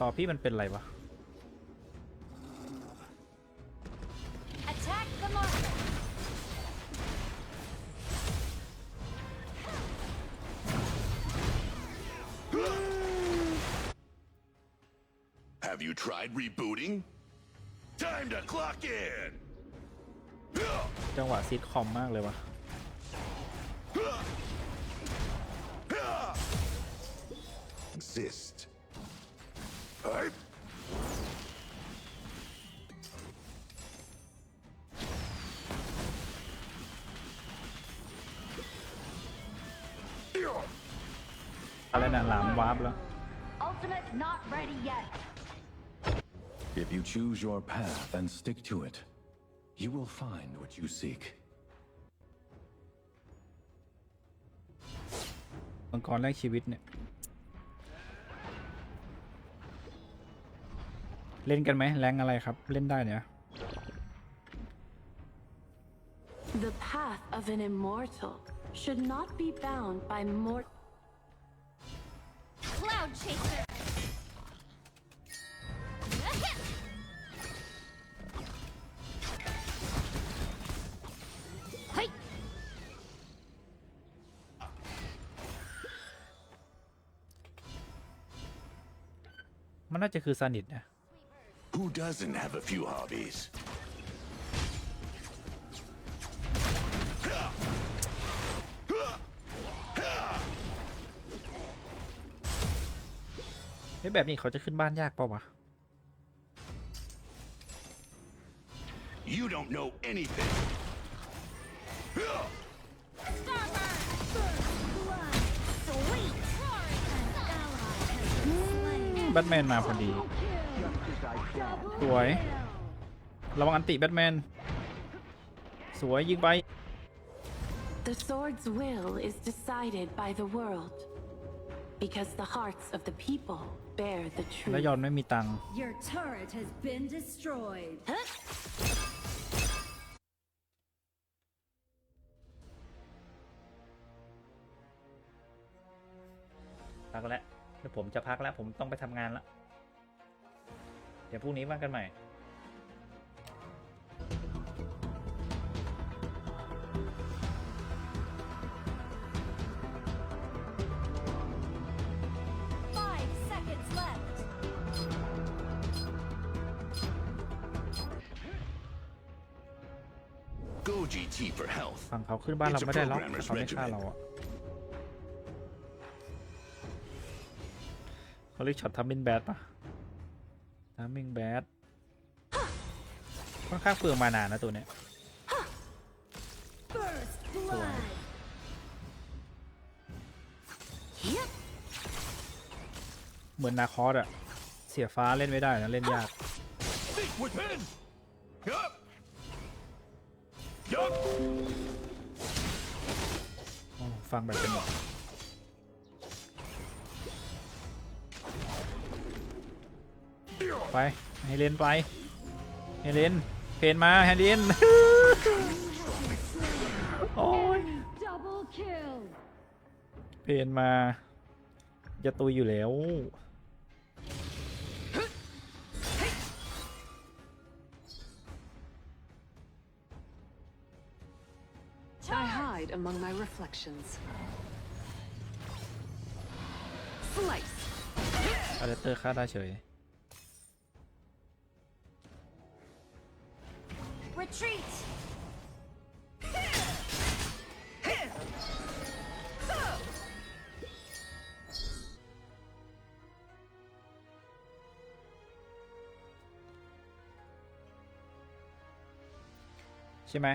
ต่อพี่มันเป็นอะไรวะ Attack the monster! Have you tried rebooting? Time to clock in! จังหวะซีดคอมมากเลยวะ Exist. Hey. Yeah. อะไรนะหลามวาร์ปแล้ว Ultimate not ready yet. If you choose your path and stick to it, you will find what you seek. มังกรแรกชีวิตเนี่ย เล่นกันไหมแรงอะไรครับ เล่นได้เนี่ย The path of an immortal should not be bound by mort. Cloud Chaser! Hey! มันน่าจะคือซานิดนะ Who doesn't have a few hobbies? เฮ้ยแบบนี้เขาจะขึ้นบ้านยากเปล่าวะ You don't know anything. Starburst! Blood! Sweet! An ally has been slain. แบทแมนมาพอดี สวย ระวังอันติแบทแมน สวยยิงไป The sword's will is decided by the world. Because the hearts of the people bear the แล้ว truth. ยอนไม่มีตังค์ Your turret has been destroyed. พักแล้วเดี๋ยวผมจะพักแล้ว ผมต้องไปทำงานแล้วเดี๋ยวพรุ่งนี้ว่ากันใหม่ Five seconds left. Go GT for health. ฝั่งเขาขึ้นบ้านเรา It's a ไม่ได้หรอก programmer's แต่เขาไม่ฆ่า regiment. เราอะเขาเรียกช็อตทัมมิงแบดปะัมมิงแบดค่อนข้างเปลืองมานานนะตัวเนี้ยเหมือนนาคอสอะเสียฟ้าเล่นไม่ได้นะ เล่นยากฟังแบบเป็นหมด ไปให้เลนไปให้เลนเพนมาให้เลนโอ้ย Double kill. เพนมา จะตุยอยู่แล้ว I hide among my reflections. Slice. อาร์เตอร์ฆ่าได้เฉย Retreat! ใช่ไหม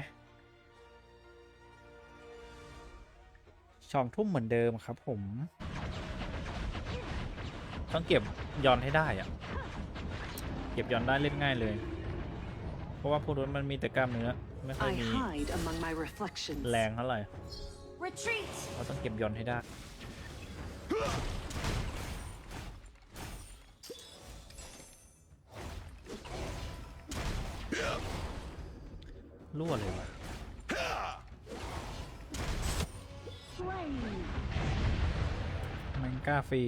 ช่องทุ่มเหมือนเดิมครับผม ต้องเก็บยอนให้ได้อะเก็บยอนได้เล่นง่ายเลย เพราะว่าพวกนู้นมันมีแต่กล้ามเนื้อไม่ค่อย I มี hide among my reflections. แรงเท่าไหร่ Retreat! เราต้องเก็บยอนให้ได้ รั่วเลยวะ Slain. แมงก้าฟรี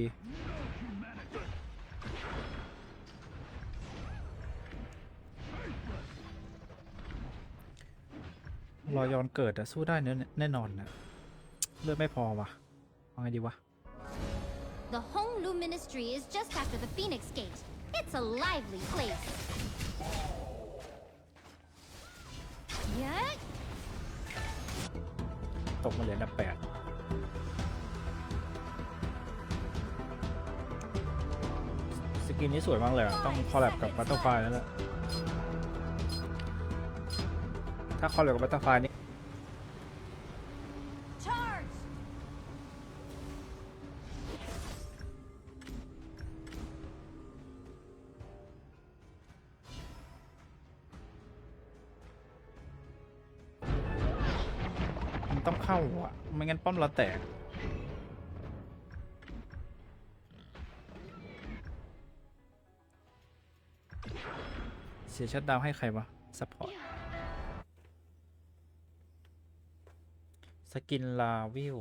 รอยอนเกิดอะสู้ได้แน่แน่นอนนะเลือดไม่พอวะเอาไงดีวะ The Honglu Ministry is just after the Phoenix Gate. It's a lively place. Yeah. ตกมาเหลืออันดับแปดสกินนี้สวยมากเลยอะต้องคอลแลบกับบัตเตอร์ไฟแล้วแหละ ถ้าคอลแลบกับบัตเตอร์ไฟนี่ มันต้องเข้าอะ ไม่งั้นป้อมเราแตก เสียชัดดาวให้ใครวะซัพพอร์ต สกินลาวิว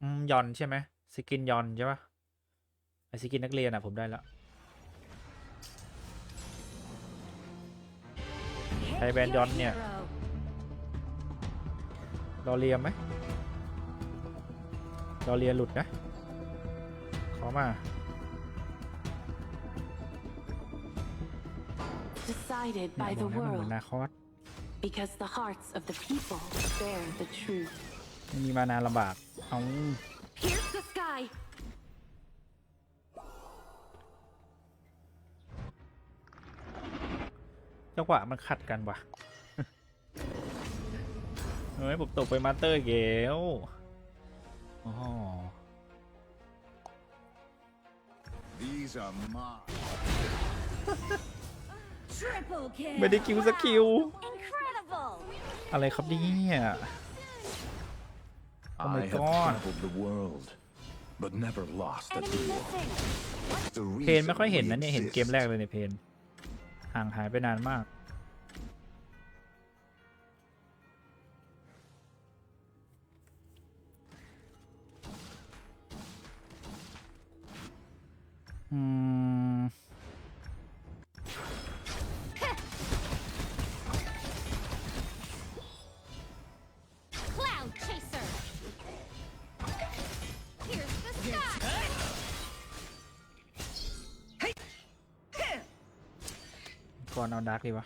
อืมยอนใช่ไหมสกินยอนใช่ปะไอสกินนักเรียนอะผมได้แล้วใช้แบรนด์ยอนเนี่ย Hero. รอเรียมไหมรอเรียหลุดนะ ขอมา Decided เนี่ย by บอ the กแล้วมันเหมือ world นนาคอส because the hearts of the people bear the truth. ไม่มีมานาลำบากเอา Pierce the sky! จังหวะมันขัดกันว่ะเฮ้ยผมตกไปมาสเตอร์เกลอ๋อ These are mine. Triple kill. ไม่ได้คิวสกิล Incredible! อะไรครับเนี่ย Oh my I have God. traveled the world, but never lost a Enemy duel. missing! The เพนไม่ค่อยเห็นนะเนี่ย เห็น reason เกมแรกเลยในเพนห่างหายไปนานมาก อืม ก่อนเอาดาร์กดีวะ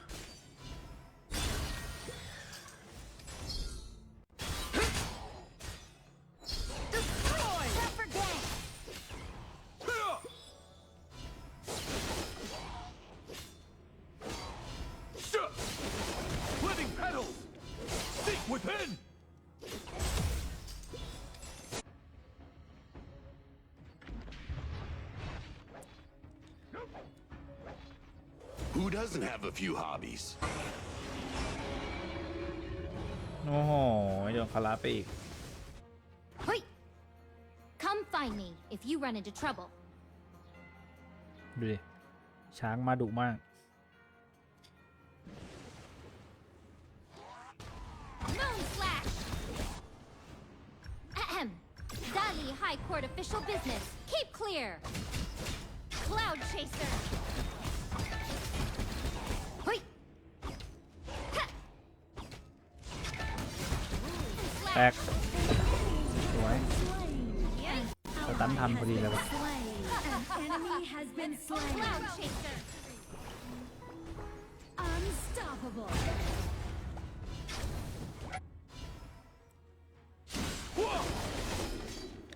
doesn't have a few hobbies? โอ้โหโดนคาราไปอีก Hoi! Come find me if you run into trouble. ดูดิ ช้างมาดุมาก Moon Slash! Ahem. Dali High Court official business. Keep clear. Cloud Chaser. ตก สวยสตันทันพอดีเลยวะ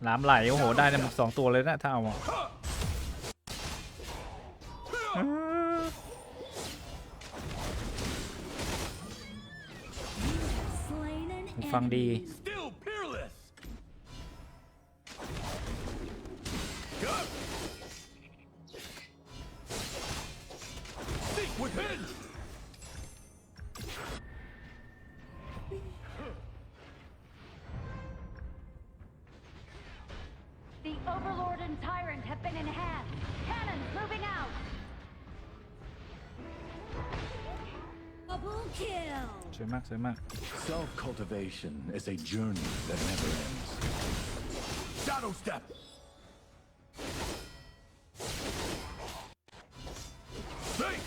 น้ำไหล โอ้โห ได้ในมกสองตัวเลยนะถ้าเอา ฟังดี enemy. Still peerless! Good! Seek within! The Overlord and Tyrant have been enhanced. Cannons moving out. Double kill. สวยมาก สวยมาก cultivation is a journey that never ends. Shadow Step! Think.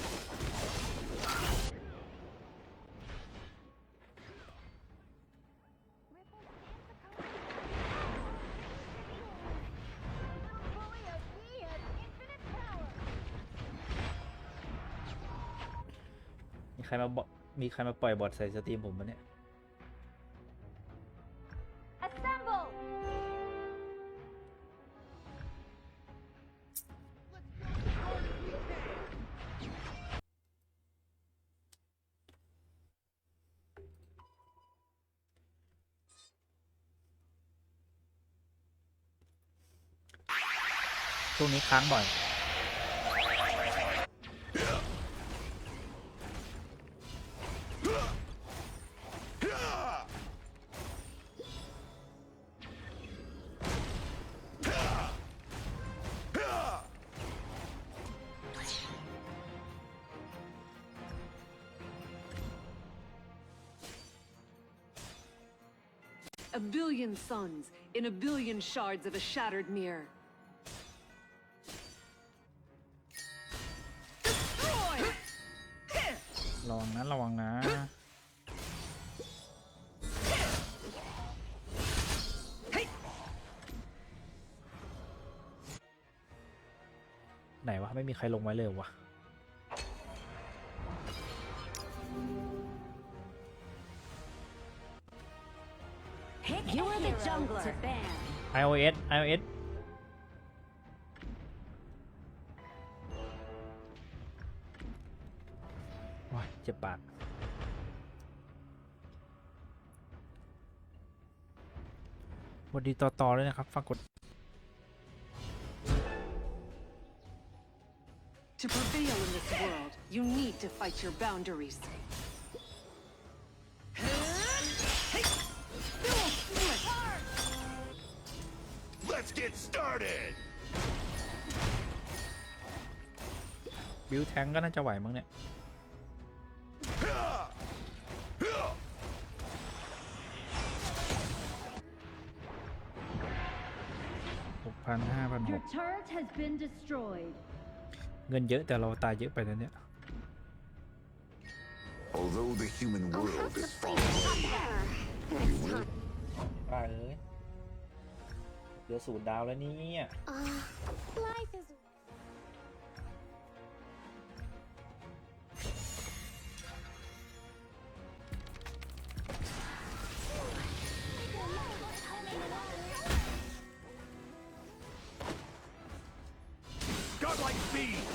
ค้างบ่อย A billion suns in a billion shards of a shattered mirror. ระวังนะระวังนะไหนวะ ไม่มีใครลงไว้เลยวะ Pick You a are the hero jungler. to ban. iOS iOS ว้าย เจ็บปากสวัสดีต่อต่อเลยนะครับฝากกด To prevail in this world, you need to fight your boundaries. Let's get started! บิวแทงก็น่าจะไหวมั้งเนี่ย turret has been destroyed. เงินเยอะแต่เราตายเยอะไปนะเนี่ย Although the human world is falling, ป้าเอ้ยเดี๋ยวสูตรดาวแล้วเนี่ย Life is speed!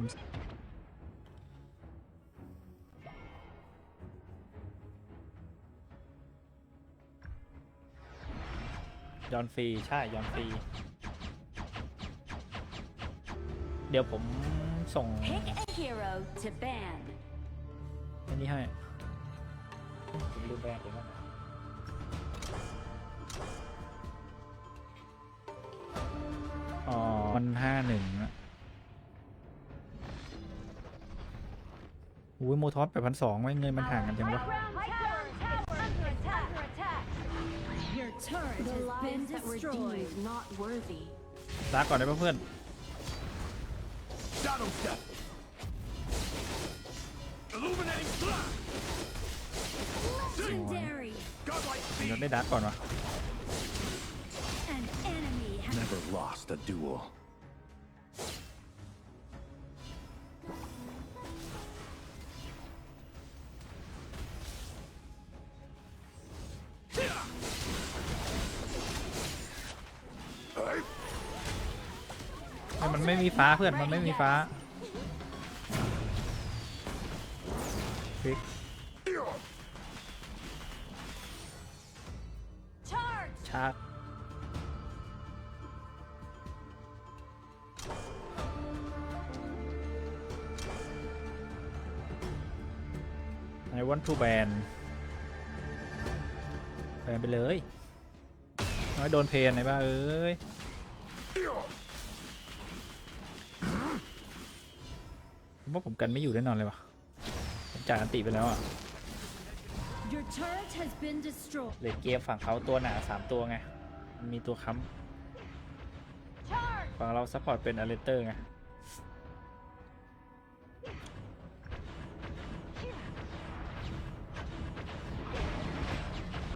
ผมย้อนฟรีใช่ย้อนฟรี เดี๋ยวผมส่ง Pick a hero to ban. อันนี้ให้ผมลืมแบนไปแล้วนะอ๋อ มันห้าหนึ่งอะ อุ้ยโมทอสแปดพันสองไว้เงินมันห่างกันจังวะ High ground tower under attack. Under attack. Your turret The has been lives that were destroyed. deemed not worthy. ลาก่อนได้ปะเพื่อน Shadow step! Illuminating blast! Legendary. Godlike เดี๋ยว speed! ได้ดักก่อนวะ An enemy has Never lost a duel. ฟ้าเพื่อนมันไม่มีฟ้าฟิก Charge! ชาร์จไอวันทูแบนแบนไปเลยน้อยโดนเพนไหนบ้าเอ้ย ผมว่าผมกันไม่อยู่แน่นอนเลยวะผมจ่ายอันติไปแล้วอะ Your turret has been destroyed. เลดเกมฝั่งเขาตัวหนาสามตัวไงมันมีตัวค้ำ Charge! ฝั่งเราซัพพอร์ตเป็นอเลเตอร์ไง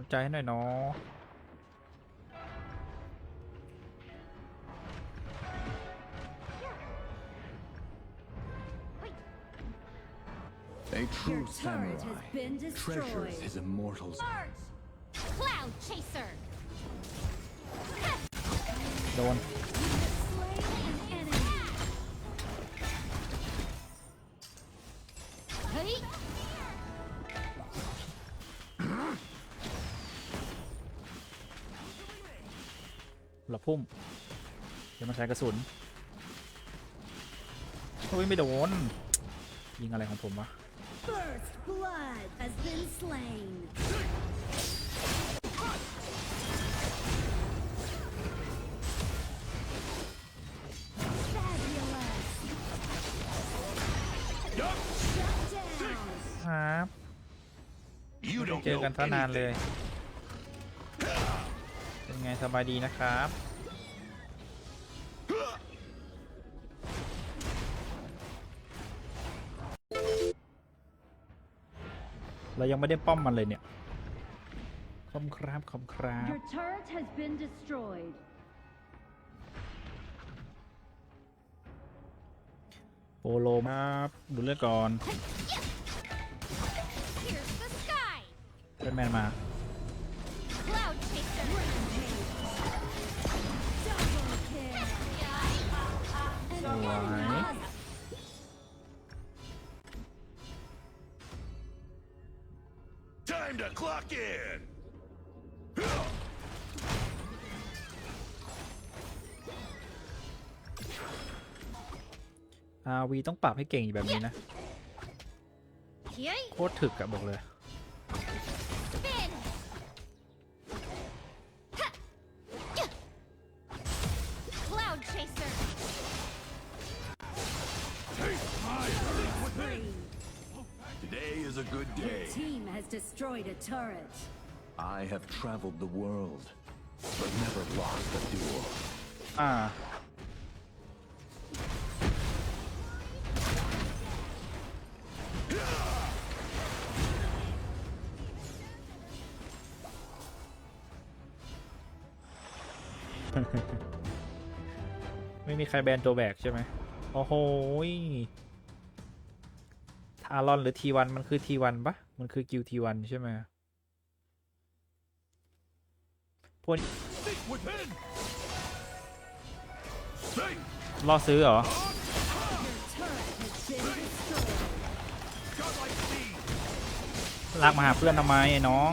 ใจให้หน่อยเนาะ A true Your turret samurai has been treasures destroyed. his immortal Charge! Cloud Chaser! โดน Slay an enemy. Hey! หลับพุ่ม เดี๋ยวมาใช้กระสุนโอ้ยไม่โดน ยิงอะไรของผมวะ First blood has been slain. Fabulous. Shut down. ครับ You ไม่ได้ don't เจอ know กันตั้งนานเลย anything. เป็นไงสบายดีนะครับ เรายังไม่ได้ป้อมมันเลยเนี่ยขอบคุณครับขอบคุณครับ Your turret has been destroyed. โปโลครับ ดูเลือดก่อน Here's the sky. เลือดแมนมา Cloud Chaser. Double kill. An enemy Why? Clock in. อาวีต้องปรับให้เก่งแบบนี้นะ Yay! โคตรถึกอะบอกเลย destroyed a turret. I have traveled the world, but never lost a duel. อ่า ไม่มีใครแบนตัวแบกใช่ไหม โอ้โห ยทารอนหรือทีวันมันคือทีวันปะมันคือกิลทีวันใช่ไหมพวก Think within. Say, ล่อซื้อเหรอ ลากมาหาเพื่อนทำไมไอ้น้อง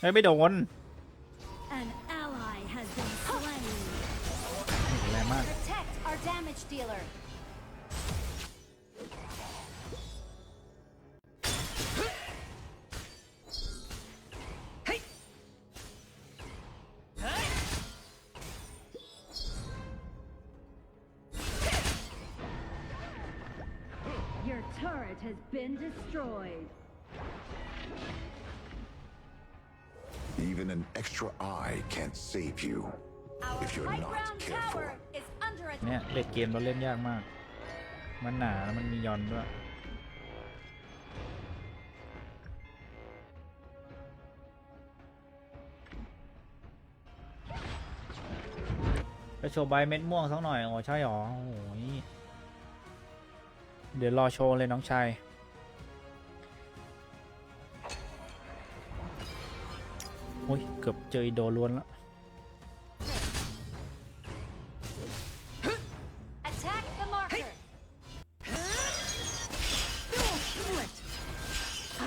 เฮ้ย ไม่โดน An ally has been slain. แรงมาก Protect our damage dealer. can't save you. Our If you're high not ground careful. tower is under attack. เนี่ยเล่นเกมเราเล่นยากมาก มันหนาแล้วมันมียอนด้วย ไปจะโชว์ใบเม็ดม่วงสักหน่อย โอ้ใช่หรอ โอ้ยเดี๋ยวรอโชว์เลยน้องชาย โอ้ย เกือบเจออีโดล้วนแล้ว Attack the marker.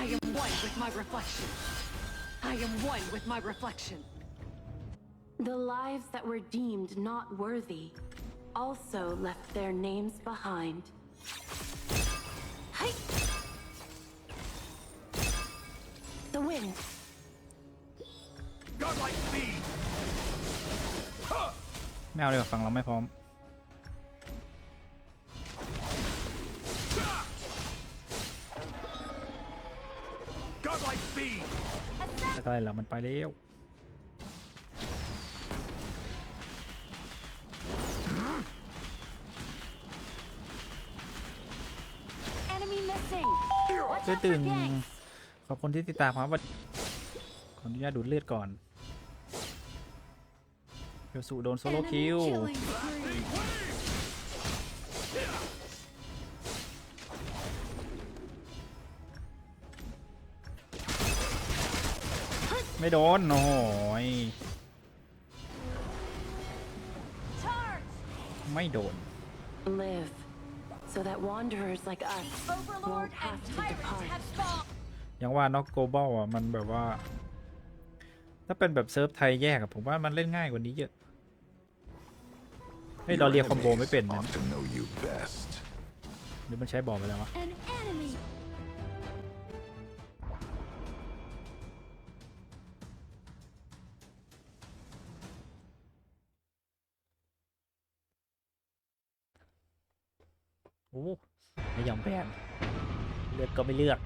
I am one with my reflection. I am one with my reflection. The lives that were deemed not worthy also left their names behind. Hi! The wind. Godlike speed! ไม่เอาเลยฟังเราไม่พร้อม Godlike speed! แล้วก็อะไรล่ะมันไปแล้ว Enemy missing. Watch ช่วย out ตื่ for น ganks. ขอบคุณที่ติดตามครับวันขออนุญาตดูดเลือดก่อน เดี๋ยวสู่โดนโซโล Enemy คิว killing spree. ไม่โดน โอ้โหย Charge. ไม่โดน Live. So that wanderers like us Overlord won't and have to tyrant depart. have spawned. ยังว่าน็อกโกลบอลอะ มันแบบว่า ถ้าเป็นแบบเซิร์ฟไทยแยกอะผมว่ามันเล่นง่ายกว่านี้เยอะเฮ้ยเราเรียกคอมโบไม่เป็นนะ Ought to know you best. หรือมันใช้บอลไปแล้ววะ An enemy. โอ้ไม่ยอมแพ้เลือกก็ไม่เลือก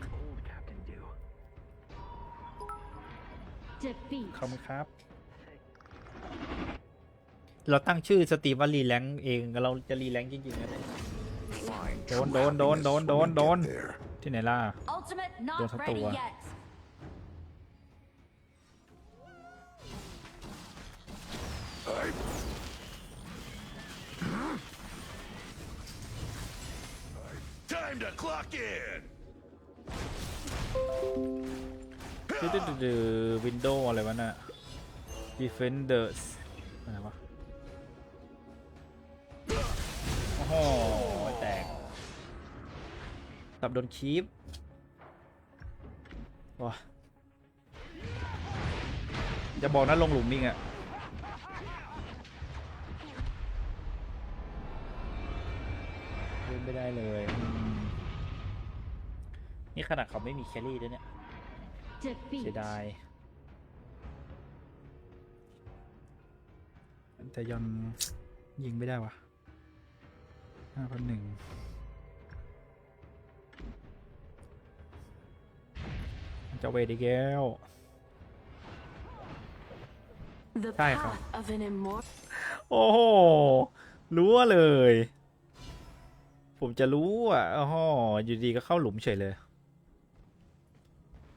Defeat. ขอบคุณครับ เราตั้งชื่อสตรีมว่ารีแลงเองเราจะรีแลงจริงๆนะ Fine. Đốn, đốn, đốn, đốn, craftiness when đốn, we đốn. get there. ที่ไหนล่ะ Ultimate not Đồn thất ready tù à? yet. I... Time to clock in! ดื้อดื้อดื้อวินโดว์อะไรวะน่ะ Defenders อะไรวะ หแตกตับโดนคีปว้าจะบอกนะลงหลุมมิงอะเล่นไม่ได้เลยอืมนี่ขนาดเขาไม่มีแครี่ด้วยเนี่ย Defeat. เสียดายแต่ยอนยิงไม่ได้วะ ห้าพันหนึ่งจะเวทอีกแล้ว The Đây path không? of an immortal. โอ้โห รู้เลย ผมจะรู้อะโอ้โหอยู่ดีก็เข้าหลุมเฉยเลย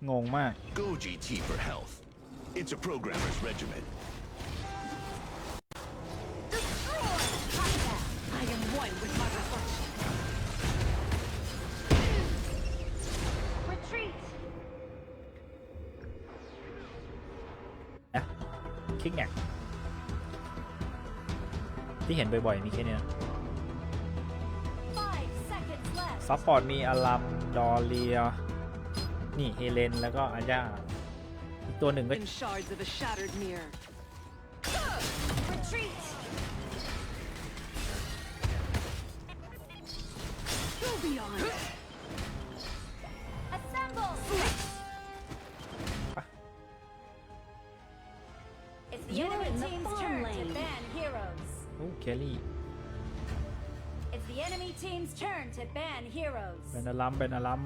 งงมาก Go GT for health. It's a programmer's regiment. คลิกเนี่ยที่เห็นบ่อยๆ มีแค่เนี้ย Five seconds left. ซัพพอร์ตมีอารัมดอเรีย นี่ เฮเลน แล้วก็อาญาอีกตัวหนึ่งก็ In โอ้แครี่ It's the enemy team's turn to ban heroes. เป็นอารัม เป็นอารัม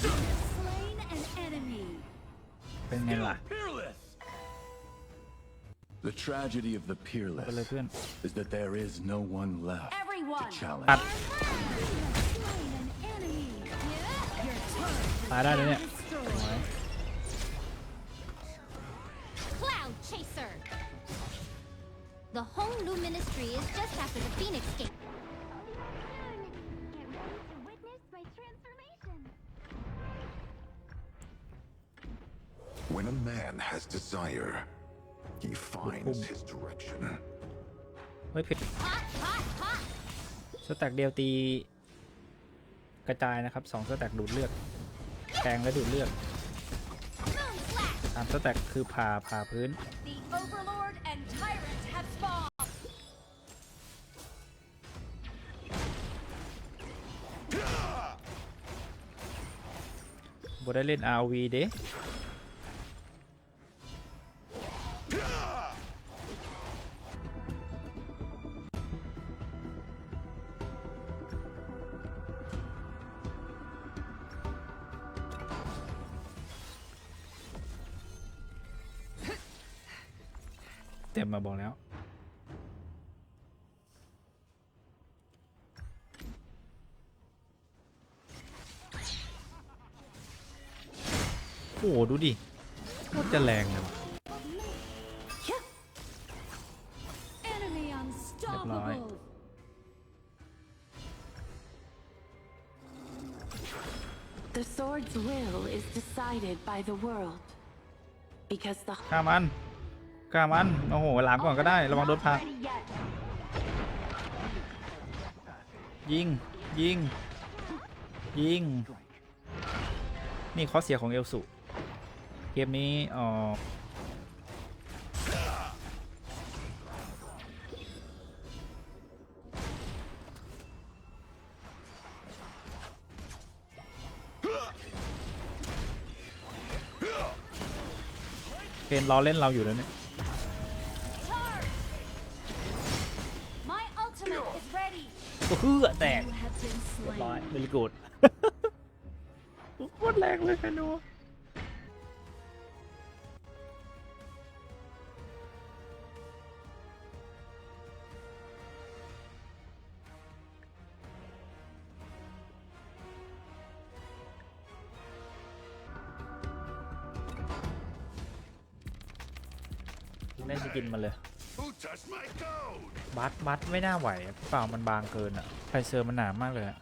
Slain an enemy. เป็นไงล่ะ Peerless! The tragedy of the ไปเลย peerless เพื่อน is that there is no one left to Everyone. challenge. ตัด Slain an enemy. Your turn ตายได้เลยเนี่ย destroyed. Just after the Phoenix Gate. Get ready to witness my transformation. When a man has desire, he finds his direction. เฮ้ยเพชร Hot, hot, hot. สแต็กเดียวตี กระจายนะครับสองสแต็กดูดเลือดแทงและดูดเลือด Moon slash. สามสแต็กคือผ่าผ่าพื้น The Overlord and Tyrant have spawned. บ่ได้เล่น RV เด้เต็มมาบอกแล้ว the world. Because the ฆ่ามันฆ่ามัน โอ้โห หลามก่อนก็ได้ ระวังโดนพา Ready yet. ยิง ยิง ยิง นี่ข้อเสียของเอลสุ เกมนี้อ๋อ เพนรอเล่นเราอยู่แล้วเนี่ย Charge. My ultimate is ready. ก็คือแตก You have been เรียบ slain. ร้อยเ e ลิกูด โคตรแรงเลยแคนู ได้สกินมาเลย Who touched my code? บัตบัตไม่น่าไหวอะเปล่ามันบางเกินอะไฟเซอร์มันหนามากเลยอะ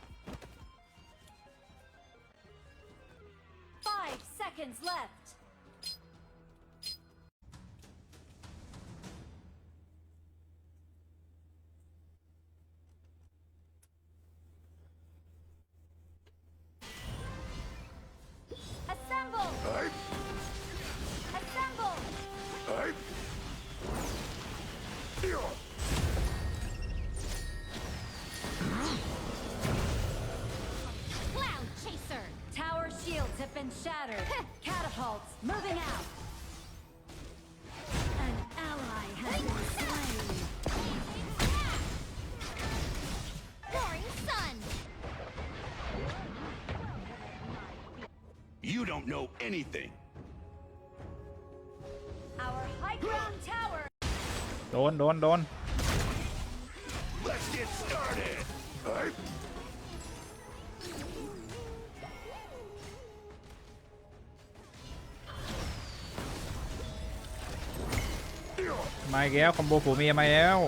don't know anything. Our high ground tower โดน โดน โดน Let's get started. I. มาอีกแล้วคอมโบผัวเมียมาแล้ว